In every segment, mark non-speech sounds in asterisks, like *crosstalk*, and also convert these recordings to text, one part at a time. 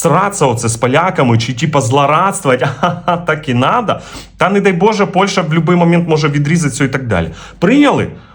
сраться оце з поляками, чи типа злорадствувати, *laughs* ага, так і надо. Та не дай Боже, Польща в будь-який момент може відрізатися і так далі. Прийняли?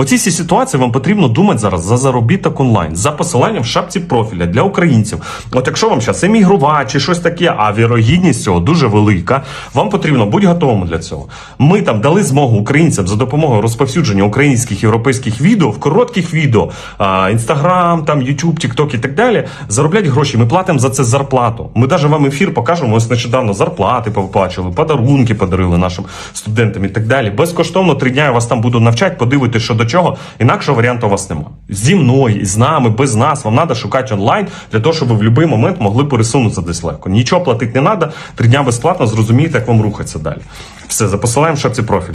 Оці всі ситуації вам потрібно думати зараз за заробіток онлайн, за посиланням в шапці профіля для українців. От якщо вам зараз емігрувати чи щось таке, а вірогідність цього дуже велика, вам потрібно бути готовим для цього. Ми там дали змогу українцям за допомогою розповсюдження українських європейських відео в коротких відео, інстаграм, там Ютуб, Тікток і так далі. Зароблять гроші. Ми платимо за це зарплату. Ми навіть вам ефір покажемо. Ось нещодавно зарплати повиплачували, подарунки подарили нашим студентам і так далі. Безкоштовно три дня я вас там буду навчати, подивитися, що до чого. Інакшого варіанту у вас немає. Зі мною, з нами, без нас. Вам треба шукати онлайн для того, щоб ви в будь-який момент могли пересунутися десь легко. Нічого платити не треба. Три дня безплатно зрозумієте, як вам рухатися далі. Все, за посилаємо, в шапці профіль.